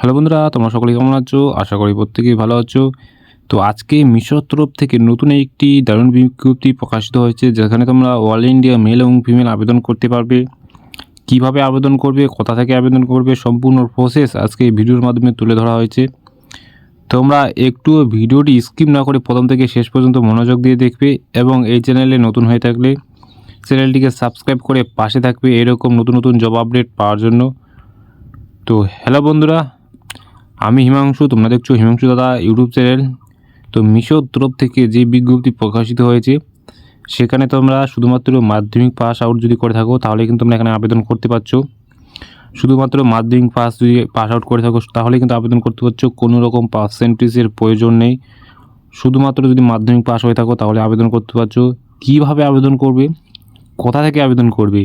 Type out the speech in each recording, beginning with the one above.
Hello বন্ধুরা, তোমরা সকলে কেমন আছো? আশা করি প্রত্যেকেই ভালো আছো। তো আজকে মিশর তরফ থেকে নতুন একটি দারুণ বিজ্ঞপ্তি প্রকাশিত হয়েছে, যেখানে তোমরা অল ইন্ডিয়া মেল এবং ফিমেল আবেদন করতে পারবে। কীভাবে আবেদন করবে, কোথা থেকে আবেদন করবে, সম্পূর্ণ প্রসেস আজকে ভিডিওর মাধ্যমে তুলে ধরা হয়েছে। তোমরা একটু ভিডিওটি স্কিপ না করে প্রথম থেকে শেষ পর্যন্ত মনোযোগ দিয়ে দেখবে এবং এই চ্যানেলে নতুন হয়ে থাকলে চ্যানেলটিকে সাবস্ক্রাইব করে পাশে থাকবে এরকম নতুন নতুন জব আপডেট পাওয়ার জন্য। তো, হ্যালো বন্ধুরা আমি হিমাংশু, তোমরা দেখছ হিমাংশু দাদা ইউটিউব চ্যানেল। তো মিশোর তরফ থেকে যে বিজ্ঞপ্তি প্রকাশিত হয়েছে, সেখানে তোমরা শুধুমাত্র মাধ্যমিক পাস আউট যদি করে থাকো তাহলে কিন্তু তোমরা এখানে আবেদন করতে পারছ। শুধুমাত্র মাধ্যমিক পাস যদি পাস আউট করে থাকো তাহলে কিন্তু আবেদন করতে পারছ। কোনো রকম পার্সেন্টেজের প্রয়োজন নেই। শুধুমাত্র যদি মাধ্যমিক পাস হয়ে থাকো, তাহলে আবেদন করতে পারছ। কীভাবে আবেদন করবে? কোথা থেকে আবেদন করবে?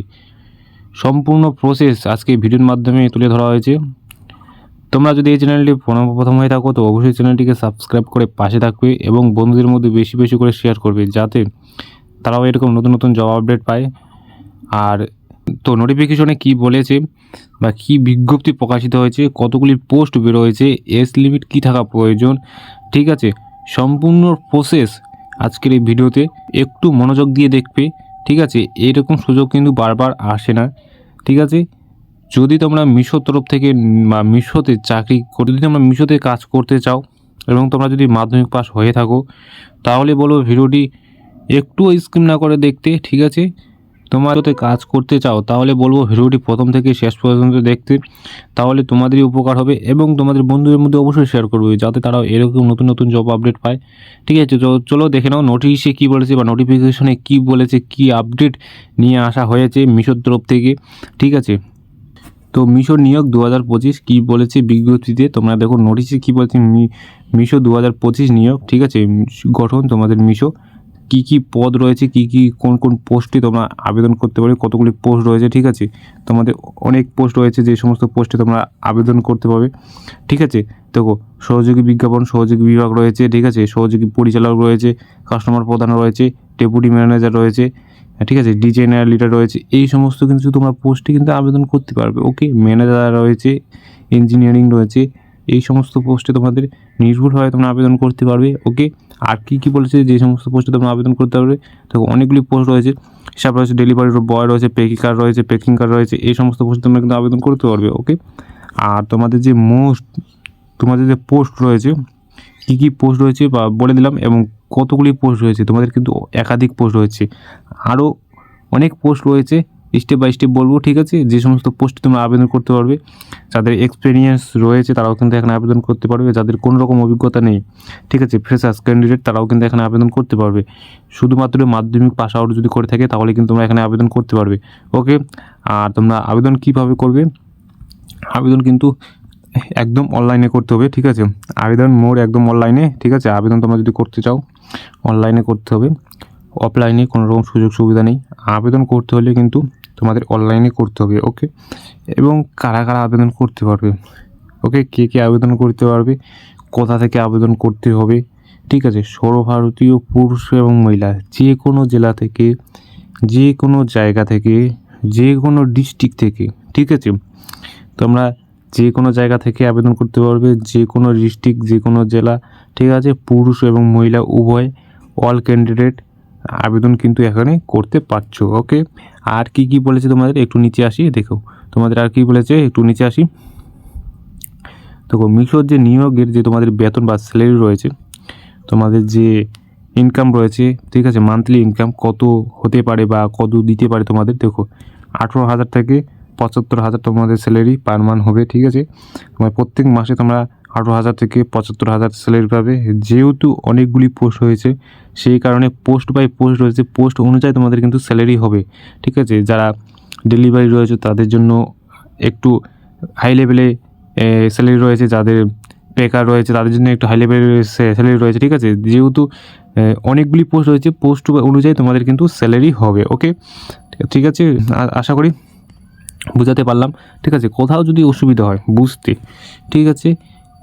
সম্পূর্ণ প্রসেস আজকে ভিডিওর মাধ্যমে তুলে ধরা হয়েছে। তোমরা যদি এই চ্যানেলটি প্রথম- প্রথম হয়ে থাকো, তো অবশ্যই চ্যানেলটিকে সাবস্ক্রাইব করে পাশে থাকবে এবং বন্ধুদের মধ্যে বেশি বেশি করে শেয়ার করবে, যাতে তারাও এরকম নতুন নতুন জব আপডেট পায়। আর তো নোটিফিকেশনে কি বলেছে বা কি বিজ্ঞপ্তি প্রকাশিত হয়েছে, কতগুলি পোস্ট বেরো হয়েছে এজ লিমিট কি থাকা প্রয়োজন, ঠিক আছে? সম্পূর্ণ প্রসেস আজকের এই ভিডিওতে একটু মনোযোগ দিয়ে দেখবে, ঠিক আছে? এরকম সুযোগ কিন্তু বারবার আসে না, ঠিক আছে? যদি তোমরা মিশোর তরফ থেকে বা মিশোতে চাকরি করে যদি তোমরা মিশোতে কাজ করতে চাও এবং তোমরা যদি মাধ্যমিক পাস হয়ে থাকো, তাহলে বলব ভিডিওটি একটু স্কিম না করে দেখতে, ঠিক আছে? তোমার যদি কাজ করতে চাও, তাহলে বলব ভিডিওটি প্রথম থেকে শেষ পর্যন্ত দেখতে। তাহলে তোমাদেরই উপকার হবে এবং তোমাদের বন্ধুদের মধ্যে অবশ্যই শেয়ার করবে, যাতে তারাও এরকম নতুন নতুন জব আপডেট পায়। ঠিক আছে চলো দেখে নাও নোটিশে কী বলেছে বা নোটিফিকেশনে কী বলেছে, কী আপডেট নিয়ে আসা হয়েছে মিশোর তরফ থেকে। ঠিক আছে তো মিশো নিয়োগ দু হাজার পঁচিশ কী বলেছে বিজ্ঞপ্তিতে? তোমরা দেখো নোটিশে কী বলেছে মিশো দু হাজার পঁচিশ নিয়োগ, ঠিক আছে? গঠন তোমাদের মিশো। কী কী পদ রয়েছে, কী কী, কোন কোন পোস্টে তোমরা আবেদন করতে পারবে, কতগুলি পোস্ট রয়েছে, ঠিক আছে? তোমাদের অনেক পোস্ট রয়েছে যে সমস্ত পোস্টে তোমরা আবেদন করতে পারবে, ঠিক আছে? দেখো, সহযোগী বিজ্ঞাপন, সহযোগী বিভাগ রয়েছে, ঠিক আছে? সহযোগী পরিচালক রয়েছে কাস্টমার প্রধান রয়েছে ডেপুটি ম্যানেজার রয়েছে ঠিক আছে? ডিজাইনার লিডার রয়েছে। এই সমস্ত কিন্তু তোমরা পোস্টে কিন্তু আবেদন করতে পারবে ওকে ম্যানেজার রয়েছে ইঞ্জিনিয়ারিং রয়েছে, এই সমস্ত পোস্টে তোমাদের নির্ভুলভাবে তোমরা আবেদন করতে পারবে ওকে আর কী কী বলেছে, যে সমস্ত পোস্টে তোমরা আবেদন করতে পারবে, দেখো, অনেকগুলি পোস্ট রয়েছে। হিসাব রয়েছে ডেলিভারি বয় রয়েছে পেকিং কার রয়েছে পেকিং কার রয়েছে, এই সমস্ত পোস্টে তোমরা কিন্তু আবেদন করতে পারবে ওকে আর তোমাদের যে মোস্ট তোমাদের যে পোস্ট রয়েছে কী কী পোস্ট রয়েছে বা বলে দিলাম এবং কতগুলি পোস্ট রয়েছে? তোমাদের কিন্তু একাধিক পোস্ট রয়েছে। আরও অনেক পোস্ট রয়েছে। স্টেপ বাই স্টেপ বলব, ঠিক আছে? যে সমস্ত পোস্টে তোমরা আবেদন করতে পারবে, যাদের এক্সপিরিয়েন্স রয়েছে তারাও কিন্তু এখানে আবেদন করতে পারবে। যাদের কোনো রকম অভিজ্ঞতা নেই, ঠিক আছে? ফ্রেশার্স ক্যান্ডিডেট তারাও কিন্তু এখানে আবেদন করতে পারবে। শুধুমাত্র মাধ্যমিক পাস আউট যদি করে থাকে, তাহলে কিন্তু তোমরা এখানে আবেদন করতে পারবে। ওকে আর তোমরা আবেদন কীভাবে করবে? আবেদন কিন্তু একদম অনলাইনে করতে হবে, ঠিক আছে? আবেদন মোড একদম অনলাইনে ঠিক আছে? আবেদন তোমরা যদি করতে চাও অনলাইনে করতে হবে। অফলাইনে কোনো রকম সুযোগ সুবিধা নেই। আবেদন করতে হলে কিন্তু তোমাদের অনলাইনে করতে হবে ওকে এবং কারা কারা আবেদন করতে পারবে ওকে কে কে আবেদন করতে পারবে, কোথা থেকে আবেদন করতে হবে, ঠিক আছে? সর্বভারতীয় পুরুষ এবং মহিলা, যে কোনো জেলা থেকে, যে কোনো জায়গা থেকে, যে কোনো ডিস্ট্রিক্ট থেকে, ঠিক আছে? তোমরা যে কোনো জায়গা থেকে আবেদন করতে পারবে, যে কোনো ডিস্ট্রিক্ট, যে কোনো জেলা, ঠিক আছে? পুরুষ এবং মহিলা, উভয় অল ক্যান্ডিডেট আবেদন কিন্তু এখানে করতে পারছ ওকে আর কি কি বলেছে তোমাদের? একটু নিচে আসি, দেখো। তোমাদের আর কি বলেছে? একটু নিচে আসি। দেখো, মিশোর যে নিয়োগের যে তোমাদের বেতন বা স্যালারি রয়েছে, তোমাদের যে ইনকাম রয়েছে, ঠিক আছে? মান্থলি ইনকাম কত হতে পারে বা কত দিতে পারে তোমাদের? দেখো, আঠেরো হাজার থেকে পঁচাত্তর হাজার তোমাদের স্যালারি পার মান হবে, ঠিক আছে? তোমার প্রত্যেক মাসে তোমরা আঠেরো হাজার থেকে পঁচাত্তর হাজার স্যালারি পাবে। যেহেতু অনেকগুলি পোস্ট হয়েছে, সেই কারণে পোস্ট বাই পোস্ট রয়েছে পোস্ট অনুযায়ী তোমাদের কিন্তু স্যালারি হবে, ঠিক আছে? যারা ডেলিভারি রয়েছে, তাদের জন্য একটু হাই লেভেলে স্যালারি রয়েছে, যাদের বেকার রয়েছে, তাদের জন্য একটু হাই লেভেলের স্যালারি রয়েছে, ঠিক আছে? যেহেতু অনেকগুলি পোস্ট রয়েছে পোস্ট অনুযায়ী তোমাদের কিন্তু স্যালারি হবে ওকে ঠিক আছে? আশা করি বুঝাতে পারলাম, ঠিক আছে? কোথাও যদি অসুবিধা হয়, বুঝতে। ঠিক আছে?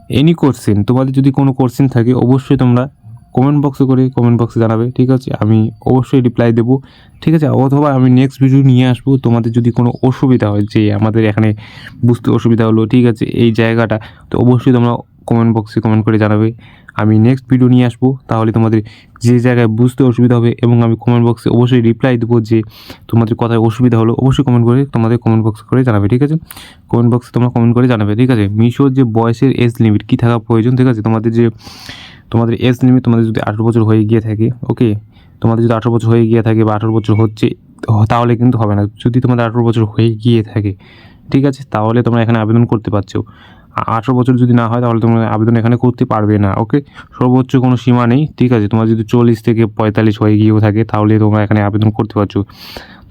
এনি কোশ্চেন তোমাদের যদি কোনো কোশ্চেন থাকে, অবশ্যই তোমরা কমেন্ট বক্সে করে কমেন্ট বক্সে জানাবে, ঠিক আছে? আমি অবশ্যই রিপ্লাই দেবো, ঠিক আছে? অথবা আমি নেক্সট ভিডিও নিয়ে আসব, তোমাদের যদি কোনো অসুবিধা হয়, যে আমাদের এখানে বুঝতে অসুবিধা হলো, ঠিক আছে? এই জায়গাটা, তো অবশ্যই তোমরা কমেন্ট বক্সে কমেন্ট করে জানাবে। আমি নেক্সট ভিডিও নিয়ে আসব। তাহলে তোমাদের যে জায়গায় বুঝতে অসুবিধা হবে এবং আমি কমেন্ট বক্সে অবশ্যই রিপ্লাই দেবো যে তোমাদের কথায় অসুবিধা হলো, অবশ্যই কমেন্ট করে তোমাদের কমেন্ট বক্স করে জানাবে, ঠিক আছে? কমেন্ট বক্সে তোমরা কমেন্ট করে জানাবে, ঠিক আছে? মিশোর যে বয়সের এজ লিমিট কী থাকা প্রয়োজন, ঠিক আছে? তোমাদের যে, তোমাদের এজ লিমিট তোমাদের যদি আঠেরো বছর হয়ে গিয়ে থাকে ওকে তোমাদের যদি আঠেরো বছর হয়ে গিয়ে থাকে বা আঠেরো বছর হচ্ছে, তাহলে কিন্তু হবে না। যদি তোমাদের আঠেরো বছর হয়ে গিয়ে থাকে, ঠিক আছে? তাহলে তোমরা এখানে আবেদন করতে পারছ। আঠেরো বছর যদি না হয়, তাহলে তোমরা আবেদন এখানে করতে পারবে না ওকে সর্বোচ্চ কোনো সীমা নেই, ঠিক আছে? তোমার যদি চল্লিশ থেকে পঁয়তাল্লিশ হয়ে গিয়েও থাকে, তাহলে তোমরা এখানে আবেদন করতে পারছ।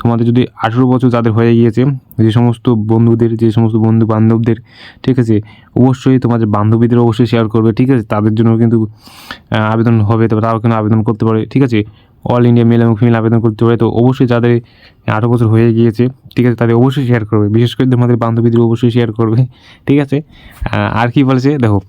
তোমাদের যদি আঠেরো বছর যাদের হয়ে গিয়েছে, যে সমস্ত বন্ধুদের, যে সমস্ত বন্ধু বান্ধবদের ঠিক আছে? অবশ্যই তোমাদের বান্ধবীদের অবশ্যই শেয়ার করবে, ঠিক আছে? তাদের জন্য কিন্তু আবেদন হবে তবে তারাও কিন্তু আবেদন করতে পারে, ঠিক আছে? অল ইন্ডিয়া মেল এবং ফিমেল আবেদন করতে পারে তো অবশ্যই যাদের আঠেরো বছর হয়ে গিয়েছে, ঠিক আছে, তাদের অবশ্যই শেয়ার করবে। বিশেষ করে তোমাদের বান্ধবীদের অবশ্যই শেয়ার করবে, ঠিক আছে? আর কি বলেছে? দেখো,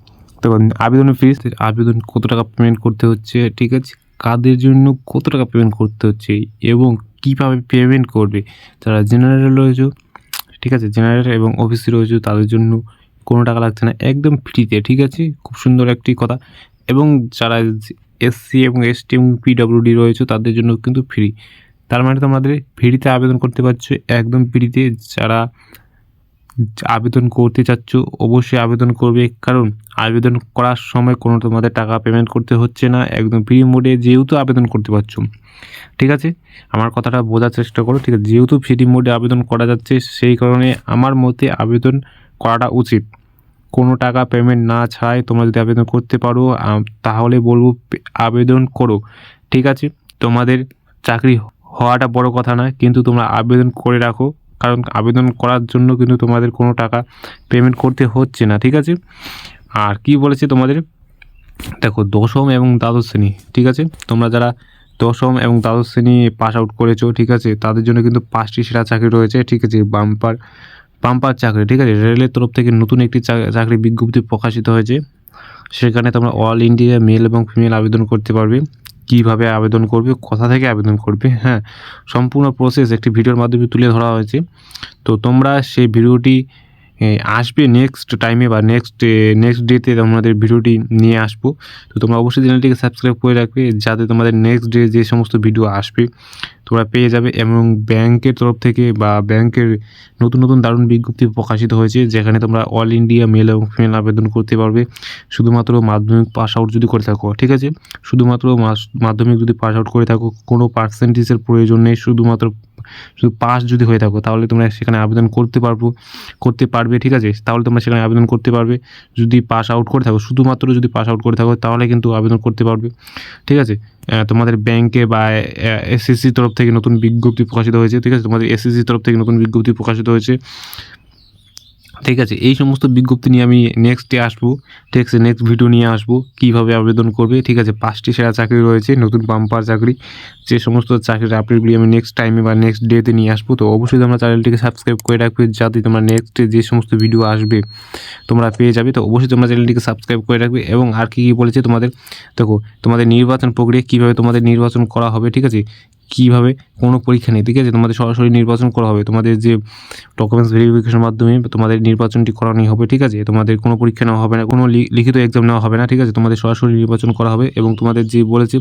তো আবেদনের ফিস আবেদন কত টাকা পেমেন্ট করতে হচ্ছে, ঠিক আছে? কাদের জন্য কত টাকা পেমেন্ট করতে হচ্ছে এবং কীভাবে পেমেন্ট করবে? যারা জেনারেল রয়েছে, ঠিক আছে? জেনারেল এবং অফিসে রয়েছে, তাদের জন্য কোনো টাকা লাগছে না, একদম ফ্রিতে ঠিক আছে? খুব সুন্দর একটি কথা। এবং যারা এসসি এবং এসটি এবং পিডব্লিউডি রয়েছে, তাদের জন্য কিন্তু ফ্রি তার মানে তোমাদের ফ্রিতে আবেদন করতে পারছ, একদম ফ্রিতে যারা আবেদন করতে চাচ্ছ, অবশ্যই আবেদন করবে। কারণ আবেদন করার সময় কোনো তোমাদের টাকা পেমেন্ট করতে হচ্ছে না, একদম ফ্রি মোডে যেহেতু আবেদন করতে পারছ। ঠিক আছে? আমার কথাটা বোঝার চেষ্টা করো, ঠিক আছে? যেহেতু ফ্রি মোডে আবেদন করা যাচ্ছে, সেই কারণে আমার মতে আবেদন করাটা উচিত। কোনো টাকা পেমেন্ট না ছাড়াই তোমরা যদি আবেদন করতে পারো তাহলে বলব আবেদন করো, ঠিক আছে? তোমাদের চাকরি হওয়াটা বড় কথা নয়, কিন্তু তোমরা আবেদন করে রাখো, কারণ আবেদন করার জন্য কিন্তু তোমাদের কোনো টাকা পেমেন্ট করতে হচ্ছে না, ঠিক আছে? আর কি বলেছে তোমাদের? দেখো, দশম এবং দ্বাদশ শ্রেণি, ঠিক আছে? তোমরা যারা দশম এবং দ্বাদশ শ্রেণি পাস আউট করেছ, ঠিক আছে? তাদের জন্য কিন্তু পাঁচটি সেরা চাকরি রয়েছে, ঠিক আছে? বাম্পার বাম্পার চাকরি, ঠিক আছে? রেলের তরফ থেকে নতুন একটি চাকরি বিজ্ঞপ্তি প্রকাশিত হয়েছে। সেখানে তোমরা অল ইন্ডিয়া মেল এবং ফিমেল আবেদন করতে পারবে। কীভাবে আবেদন করবে, কোথা থেকে আবেদন করবে হ্যাঁ? সম্পূর্ণ প্রসেস একটি ভিডিওর মাধ্যমে তুলে ধরা হয়েছে। তো তোমরা সেই ভিডিওটি আসবে নেক্সট টাইমে বা নেক্সট নেক্সট ডেতে তোমাদের ভিডিওটি নিয়ে আসব। তো তোমরা অবশ্যই চ্যানেলটিকে সাবস্ক্রাইব করে রাখবে, যাতে তোমাদের নেক্সট ডে যে সমস্ত ভিডিও আসবে তোমরা পেয়ে যাবে এবং ব্যাংকের তরফ থেকে বা ব্যাংকের নতুন নতুন দারুণ বিজ্ঞপ্তি প্রকাশিত হয়েছে, যেখানে তোমরা অল ইন্ডিয়া মেল এবং ফিমেল আবেদন করতে পারবে। শুধুমাত্র মাধ্যমিক পাস আউট যদি করে থাকো, ঠিক আছে? শুধুমাত্র মাধ্যমিক যদি পাস আউট করে থাকো, কোনো পার্সেন্টেজের প্রয়োজন নেই। শুধুমাত্র শুধু পাস যদি হয়ে থাকো, তাহলে তোমরা সেখানে আবেদন করতে পারব, করতে পারবে, ঠিক আছে? তাহলে তোমরা সেখানে আবেদন করতে পারবে। যদি পাস আউট করে থাকো, শুধুমাত্র যদি পাস আউট করে থাকো, তাহলে কিন্তু আবেদন করতে পারবে, ঠিক আছে? তোমাদের ব্যাংকে বা এসএসসি তরফ থেকে নতুন বিজ্ঞপ্তি প্রকাশিত হয়েছে, ঠিক আছে? তোমাদের এসএসসি তরফ থেকে নতুন বিজ্ঞপ্তি প্রকাশিত হয়েছে। ঠিক আছে, এই সমস্ত বিজ্ঞপ্তি নিয়ে আমি নেক্সটে আসব, ঠিক আছে নেক্সট ভিডিও নিয়ে আসব, কীভাবে আবেদন করবে, ঠিক আছে, পাঁচটি সেরা চাকরি রয়েছে, নতুন বাম্পার চাকরি, যে সমস্ত চাকরির আপডেটগুলি আমি নেক্সট টাইমে বা নেক্সট ডেতে নিয়ে আসব, তো অবশ্যই তোমরা চ্যানেলটিকে সাবস্ক্রাইব করে রাখবে, যাতে তোমরা নেক্সট যে সমস্ত ভিডিও আসবে, তোমরা পেয়ে যাবে, তো অবশ্যই তোমরা চ্যানেলটিকে সাবস্ক্রাইব করে রাখবে, এবং আর কী কী বলেছে তোমাদের, দেখো, তোমাদের নির্বাচন প্রক্রিয়া কীভাবে তোমাদের নির্বাচন করা হবে, ঠিক আছে কীভাবে কোনো পরীক্ষা নেই। ঠিক আছে? তোমাদের সরাসরি নির্বাচন করা হবে। তোমাদের যে ডকুমেন্টস ভেরিফিকেশনের মাধ্যমে তোমাদের নির্বাচনটি করানোই হবে, ঠিক আছে? তোমাদের কোনো পরীক্ষা নেওয়া হবে না, কোনো লিখিত এক্সাম নেওয়া হবে না, ঠিক আছে? তোমাদের সরাসরি নির্বাচন করা হবে এবং তোমাদের যে বলেছে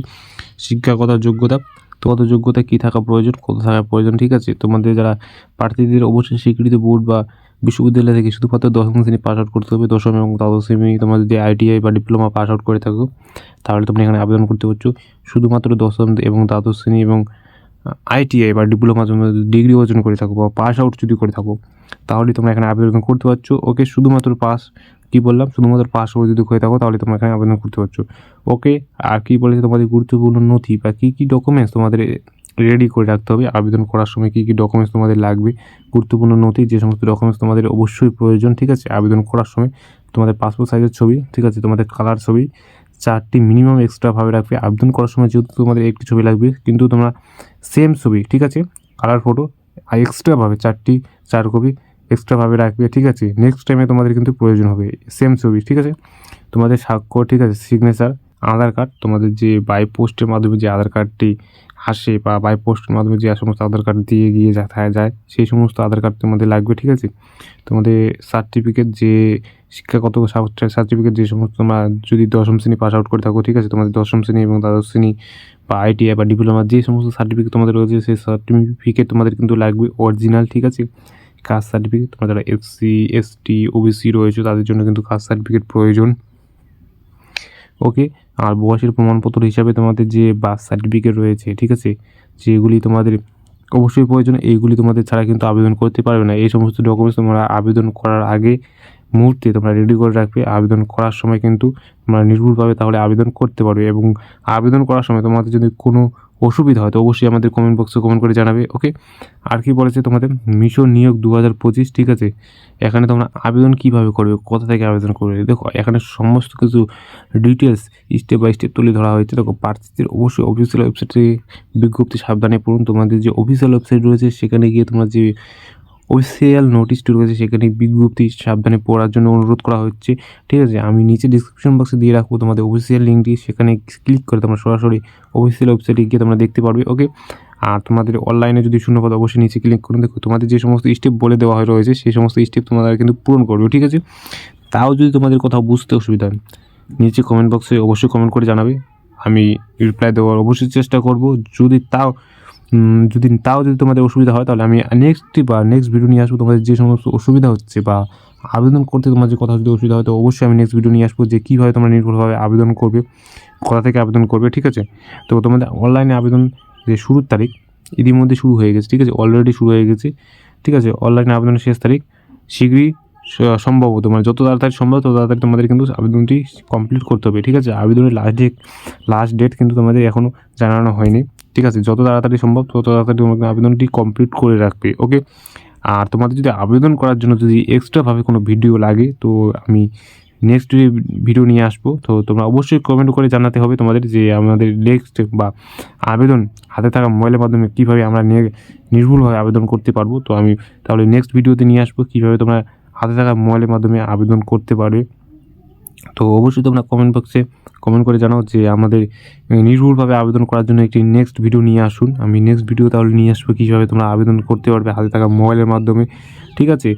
শিক্ষাগত যোগ্যতা, তোমাদের যোগ্যতা কী থাকা প্রয়োজন কত থাকা প্রয়োজন, ঠিক আছে? তোমাদের যারা প্রার্থীদের অবশ্যই স্বীকৃত বোর্ড বা বিশ্ববিদ্যালয় থেকে শুধুমাত্র দশম শ্রেণি পাস আউট করতে হবে। দশম এবং দ্বাদশ শ্রেণি তোমরা যদি আইটিআই বা ডিপ্লোমা পাস আউট করে থাকো, তাহলে তোমরা এখানে আবেদন করতে পারছ। শুধুমাত্র দশম এবং দ্বাদশ শ্রেণি এবং আইটিআই বা ডিপ্লোমা তোমরা ডিগ্রি অর্জন করে থাকো বা পাস আউট যদি করে থাকো, তাহলে তোমরা এখানে আবেদন করতে পারছ। ওকে, শুধুমাত্র পাস কী বললাম? শুধুমাত্র পাস আউট যদি হয়ে থাকো, তাহলে তোমরা এখানে আবেদন করতে পারছ। ওকে, আর কী বলেছে তোমাদের গুরুত্বপূর্ণ নথি বা কী কী ডকুমেন্টস তোমাদের রেডি করে রাখতে হবে। আবেদন করার সময় কী কী ডকুমেন্টস তোমাদের লাগবে? গুরুত্বপূর্ণ নথি, যে সমস্ত ডকুমেন্টস তোমাদের অবশ্যই প্রয়োজন, ঠিক আছে? আবেদন করার সময় তোমাদের পাসপোর্ট সাইজের ছবি, ঠিক আছে? তোমাদের কালার ছবি, চারটি মিনিমাম এক্সট্রাভাবে রাখবে। আবেদন করার সময় যেহেতু তোমাদের একটি ছবি লাগবে, কিন্তু তোমরা সেম ছবি, ঠিক আছে? কালার ফটো আর এক্সট্রাভাবে চারটি, চার কপি এক্সট্রাভাবে রাখবে, ঠিক আছে? নেক্সট টাইমে তোমাদের কিন্তু প্রয়োজন হবে সেম ছবি, ঠিক আছে? তোমাদের স্বাক্ষর ঠিক আছে? সিগনেচার আধার কার্ড তোমাদের যে বাই পোস্টের মাধ্যমে যে আধার কার্ডটি আসে বা বাই পোস্টের মাধ্যমে যে সমস্ত আধার কার্ড দিয়ে গিয়ে দেখা যায়, সেই সমস্ত আধার কার্ড তোমাদের লাগবে, ঠিক আছে? তোমাদের সার্টিফিকেট যে শিক্ষাগত সার্টিফিকেট যে সমস্ত তোমরা যদি দশম শ্রেণি পাস আউট করে থাকো, ঠিক আছে? তোমাদের দশম শ্রেণি এবং দ্বাদশ শ্রেণি বা আইটিআই বা ডিপ্লোমা যে সমস্ত সার্টিফিকেট তোমাদের রয়েছে, সেই সার্টিফিকেট তোমাদের কিন্তু লাগবে অরিজিনাল ঠিক আছে? কাস্ট সার্টিফিকেট তোমরা যারা এসসি এসটি ওবিসি রয়েছে, তাদের জন্য কিন্তু কাস্ট সার্টিফিকেট প্রয়োজন। ওকে? আর বয়সের প্রমাণপত্র হিসাবে তোমাদের যে বার্থ সার্টিফিকেট রয়েছে, ঠিক আছে? যেগুলি তোমাদের অবশ্যই প্রয়োজন, এইগুলি তোমাদের ছাড়া কিন্তু আবেদন করতে পারবে না। এই সমস্ত ডকুমেন্টস তোমরা আবেদন করার আগে মুহূর্তে তোমরা রেডি করে রাখবে। আবেদন করার সময় কিন্তু তোমরা নির্ভুলভাবে তাহলে আবেদন করতে পারবে এবং আবেদন করার সময় তোমাদের যদি কোনো অসুবিধা হয়, তো অবশ্যই আমাদের কমেন্ট বক্সে কমেন্ট করে জানাবে ওকে আর কি বলেছে তোমাদের? মিশন নিয়োগ দু হাজার পঁচিশ, ঠিক আছে? এখানে তোমরা আবেদন কীভাবে করবে? কোথা থেকে আবেদন করবে? দেখো, এখানে সমস্ত কিছু ডিটেলস স্টেপ বাই স্টেপ তুলে ধরা হয়েছে। দেখো প্রার্থীদের অবশ্যই অফিসিয়াল ওয়েবসাইটে বিজ্ঞপ্তি সাবধানে পড়ুন। তোমাদের যে অফিসিয়াল ওয়েবসাইট রয়েছে, সেখানে গিয়ে তোমরা যে অফিসিয়াল নোটিশটি রয়েছে সেখানে বিজ্ঞপ্তি সাবধানে পড়ার জন্য অনুরোধ করা হচ্ছে। ঠিক আছে, আমি নিচে ডিসক্রিপশন বক্সে দিয়ে রাখব তোমাদের অফিসিয়াল লিঙ্কটি সেখানে ক্লিক করে তোমরা সরাসরি অফিসিয়াল ওয়েবসাইটে গিয়ে তোমরা দেখতে পারবে ওকে আর তোমাদের অনলাইনে যদি শূন্য শূন্যপদ অবশ্যই নিচে ক্লিক করুন। দেখো, তোমাদের যে সমস্ত স্টেপ বলে দেওয়া হয় রয়েছে, সেই সমস্ত স্টেপ তোমাদের কিন্তু পূরণ করবে, ঠিক আছে? তাও যদি তোমাদের কোথাও বুঝতে অসুবিধা হয়, নিচে কমেন্ট বক্সে অবশ্যই কমেন্ট করে জানাবে। আমি রিপ্লাই দেওয়ার অবশ্যই চেষ্টা করব। যদি তাও যদি তাও যদি তোমাদের অসুবিধা হয়, তাহলে আমি নেক্সট বা নেক্সট ভিডিও নিয়ে আসব। তোমাদের যে সমস্ত অসুবিধা হচ্ছে বা আবেদন করতে তোমার যে কথা যদি অসুবিধা হয়, তো অবশ্যই আমি নেক্সট ভিডিও নিয়ে আসব যে কীভাবে তোমরা নির্ভরভাবে আবেদন করবে, কোথা থেকে আবেদন করবে, ঠিক আছে? তো তোমাদের অনলাইনে আবেদন যে শুরুর তারিখ, ইতিমধ্যে শুরু হয়ে গেছে, ঠিক আছে? অলরেডি শুরু হয়ে গেছে, ঠিক আছে? অনলাইনে আবেদনের শেষ তারিখ, শীঘ্রই সম্ভব তোমার। যত তাড়াতাড়ি সম্ভব, তত তাড়াতাড়ি তোমাদের কিন্তু আবেদনটি কমপ্লিট করতে হবে, ঠিক আছে? আবেদনের লাস্ট ডেট লাস্ট ডেট কিন্তু তোমাদের এখনও জানানো হয়নি। ঠিক আছে, যত তাড়াতাড়ি সম্ভব তত তাড়াতাড়ি তোমাদের আবেদনটি কমপ্লিট করে রাখবে ওকে আর তোমাদের যদি আবেদন করার জন্য যদি এক্সট্রাভাবে কোনো ভিডিও লাগে, তো আমি নেক্সট ভিডিও নিয়ে আসব, তো তোমরা অবশ্যই কমেন্ট করে জানাতে হবে তোমাদের যে আমাদের নেক্সট বা আবেদন হাতে থাকা মোবাইলের মাধ্যমে কীভাবে আমরা নিয়ে নির্ভুলভাবে আবেদন করতে পারব, তো আমি তাহলে নেক্সট ভিডিওতে নিয়ে আসব, কীভাবে তোমরা হাতে থাকা মোবাইলের মাধ্যমে আবেদন করতে পারবে। তো অবশ্যই তোমরা কমেন্ট বক্সে কমেন্ট করে জানাও যে আমাদের নির্ভুলভাবে আবেদন করার জন্য একটি নেক্সট ভিডিও নিয়ে আসুন। আমি নেক্সট ভিডিও তাহলে নিয়ে আসব কীভাবে তোমরা আবেদন করতে পারবে হাতে থাকা মোবাইলের মাধ্যমে, ঠিক আছে?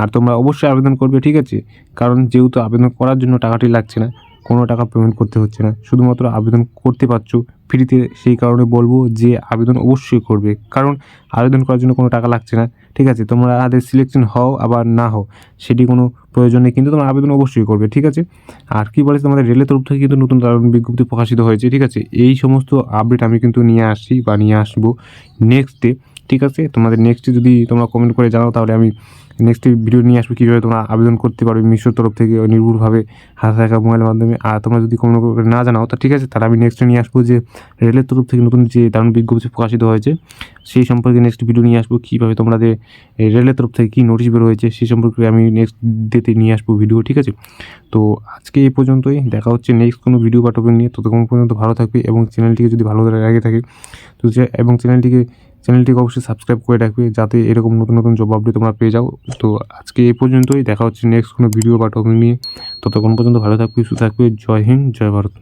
আর তোমরা অবশ্যই আবেদন করবে, ঠিক আছে? কারণ যেহেতু আবেদন করার জন্য টাকাটি লাগছে না কোনো টাকা পেমেন্ট করতে হচ্ছে না। শুধুমাত্র আবেদন করতে পারছ। ফ্রিতে সেই কারণে বলব যে আবেদন অবশ্যই করবে। কারণ আবেদন করার জন্য কোনো টাকা লাগছে না। ঠিক আছে, তোমরা আদের সিলেকশন হও আবার না হও, সেটি কোনো প্রয়োজন কিন্তু তোমরা আবেদন অবশ্যই করবে, ঠিক আছে? আর কি বলে তোমাদের, রেলের তরফ থেকে কিন্তু নতুন বিজ্ঞপ্তি প্রকাশিত হয়েছে, ঠিক আছে? এই সমস্ত আপডেট আমি কিন্তু নিয়ে আসছি বা নিয়ে আসব নেক্সট ডে ঠিক আছে? তোমাদের নেক্সটে যদি তোমরা কমেন্ট করে জানাও, তাহলে আমি নেক্সট ভিডিও নিয়ে আসব, কীভাবে তোমরা আবেদন করতে পারবে মিশোর তরফ থেকে নির্ভুলভাবে হাতে থাকা মোবাইলের মাধ্যমে। আর তোমরা যদি কোনো না জানাও, তা ঠিক আছে, তাহলে আমি নেক্সটে নিয়ে আসব যে রেলের তরফ থেকে নতুন যে দারুণ বিজ্ঞপ্তি প্রকাশিত হয়েছে, সেই সম্পর্কে নেক্সট ভিডিও নিয়ে আসব, কীভাবে তোমাদের রেলের তরফ থেকে কী নোটিশ বের হয়েছে, সেই সম্পর্কে আমি নেক্সট ডেতে নিয়ে আসব ভিডিও ঠিক আছে? তো আজকে এই পর্যন্তই, দেখা হচ্ছে নেক্সট কোনো ভিডিও বা টপিক নিয়ে। ততক্ষণ পর্যন্ত ভালো থাকবে এবং চ্যানেলটিকে যদি ভালো লাগে থাকে, তো এবং চ্যানেলটিকে চ্যানেলটিকে অবশ্যই সাবস্ক্রাইব করে রাখবে যাতে এরকম নতুন নতুন জব আপডেট তোমরা পেয়ে যাও। তো আজকে এই পর্যন্তই, দেখা হচ্ছে নেক্সট কোনো ভিডিও বা টপিক নিয়ে। ততক্ষণ পর্যন্ত ভালো থাকবে, সুস্থ থাকবে, জয় হিন্দ, জয় ভারত।